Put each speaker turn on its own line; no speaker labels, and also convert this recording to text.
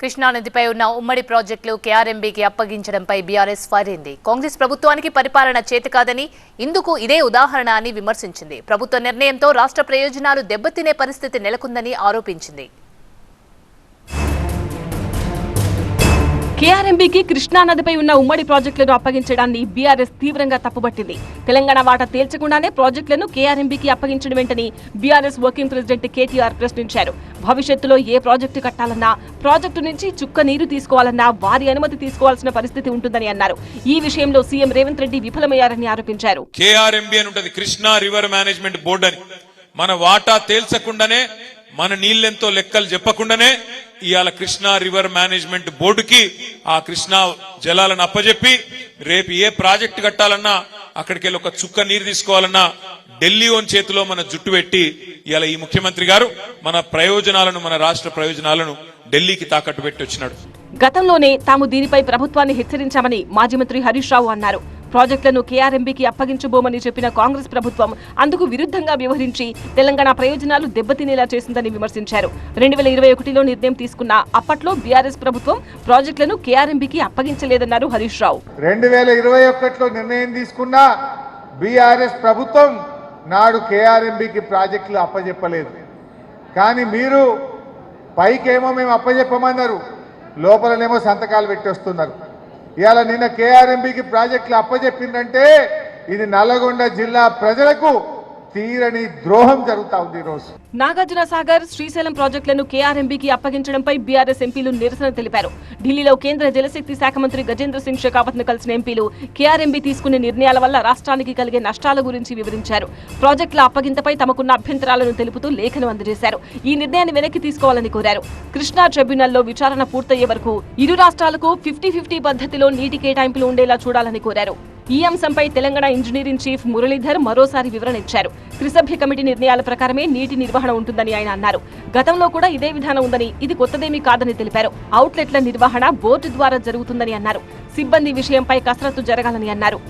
కృష్ణానదిపై ఉన్న ఉమ్మడి ప్రాజెక్టులు కేఆర్ఎంబీకి అప్పగించడంపై బీఆర్ఎస్ ఫారింది. కాంగ్రెస్ ప్రభుత్వానికి పరిపాలన చేతకాదని ఇందుకు ఇదే ఉదాహరణ అని విమర్శించింది. ప్రభుత్వ నిర్ణయంతో రాష్ట్ర ప్రయోజనాలు దెబ్బతినే పరిస్థితి నెలకొందని ఆరోపించింది.
కేఆర్ఎంబీకి కృష్ణానదిపై ఉన్న ఉమ్మడి ప్రాజెక్టులను అప్పగించడాన్ని బీఆర్ఎస్ తీవ్రంగా తప్పుపట్టింది. తెలంగాణ వాటా తేల్చకుండానే ప్రాజెక్టులను కేఆర్ఎంబీకి అప్పగించడం వెంటని బీఆర్ఎస్ వర్కింగ్ ప్రెసిడెంట్ కేటీఆర్ ప్రశ్నించారు. భవిష్యత్తులో ఏ ప్రాజెక్టు కట్టాలన్నా ప్రాజెక్టు నుంచి చుక్క నీరు తీసుకోవాలన్నా వారి అనుమతి తీసుకోవాల్సిన పరిస్థితి ఉంటుందని అన్నారు. ఈ విషయంలో సీఎం రేవంత్ రెడ్డి విఫలమయ్యారని ఆరోపించారు.
కేఆర్ఎంబి అని ఉంటుంది కృష్ణా రివర్ మేనేజ్మెంట్ బోర్డు అని. మన వాటా తేల్చకుండానే మన నీళ్ళెంతో లెక్కలు చెప్పకుండానే ఇవాళ కృష్ణా రివర్ మేనేజ్మెంట్ బోర్డుకి ఆ కృష్ణా జలాలను అప్పజెప్పి రేపు ఏ ప్రాజెక్ట్ కట్టాలన్నా అక్కడికి వెళ్ళి ఒక చుక్క నీరు తీసుకోవాలన్నా ఢిల్లీ ఓన్ చేతిలో మన జుట్టు పెట్టి ఇవాళ ఈ ముఖ్యమంత్రి గారు మన ప్రయోజనాలను మన రాష్ట్ర ప్రయోజనాలను ఢిల్లీకి తాకట్టు పెట్టి వచ్చినాడు.
గతంలోనే తాము దీనిపై ప్రభుత్వాన్ని హెచ్చరించామని మాజీ మంత్రి హరీష్ రావు అన్నారు. ప్రాజెక్టులను కేఆర్ఎంబీకి అప్పగించబోమని చెప్పిన కాంగ్రెస్ ప్రభుత్వం అందుకు విరుద్ధంగా వ్యవహరించి తెలంగాణ ప్రయోజనాలు దెబ్బతినేలా చేసిందని విమర్శించారు. రెండు వేల ఇరవై ఒకటిలో నిర్ణయం తీసుకున్న అప్పట్లో బీఆర్ఎస్ ప్రభుత్వం ప్రాజెక్టులను కేఆర్ఎంబీకి అప్పగించలేదన్నారు హరీష్ రావు.
రెండు వేల ఇరవై ఒకటిలో నిర్ణయం తీసుకున్న బీఆర్ఎస్ ప్రభుత్వం నాడు కేఆర్ఎంబికి ప్రాజెక్టులు అప్పజెప్పలేదు. కానీ మీరు పైకేమో మేము అప్పజెప్పమన్నారు. లోపలనేమో సంతకాలు పెట్టి వస్తున్నారు ఇవాళ నిన్న కేఆర్ఎంబికి ప్రాజెక్టులు అప్పజెప్పిందంటే ఇది నల్లగొండ జిల్లా ప్రజలకు తీరని ద్రోహం జరుగుతా ఉంది ఈరోజు.
నాగార్జున సాగర్ శ్రీశైలం ప్రాజెక్టులను కేఆర్ఎంబీకి అప్పగించడంపై బీఆర్ఎస్ ఎంపీలు నిరసన తెలిపారు. ఢిల్లీలో కేంద్ర జలశక్తి శాఖ మంత్రి గజేంద్ర సింగ్ షెకావత్ను కలిసిన ఎంపీలు కేఆర్ఎంబీ తీసుకునే నిర్ణయాల వల్ల రాష్ట్రానికి కలిగే నష్టాల గురించి వివరించారు. ప్రాజెక్టుల అప్పగింతపై తమకున్న అభ్యంతరాలను తెలుపుతూ లేఖను అందజేశారు. ఈ నిర్ణయాన్ని వెనక్కి తీసుకోవాలని కోరారు. కృష్ణా ట్రిబ్యునల్లో విచారణ పూర్తయ్యే వరకు ఇరు రాష్ట్రాలకు ఫిఫ్టీ ఫిఫ్టీ పద్ధతిలో నీటి కేటాయింపులు ఉండేలా చూడాలని కోరారు. ఈ అంశంపై తెలంగాణ ఇంజనీరింగ్ చీఫ్ మురళీధర్ మరోసారి వివరణ ఇచ్చారు. త్రిసభ్య కమిటీ నిర్ణయాల ప్రకారమే నీటి నిర్వహణ ఉంటుందని ఆయన అన్నారు. గతంలో కూడా ఇదే విధానం ఉందని ఇది కొత్తదేమీ కాదని తెలిపారు. అవుట్లెట్ల నిర్వహణ బోర్డు ద్వారా జరుగుతుందని అన్నారు. సిబ్బంది విషయంపై కసరత్తు జరగాలని అన్నారు.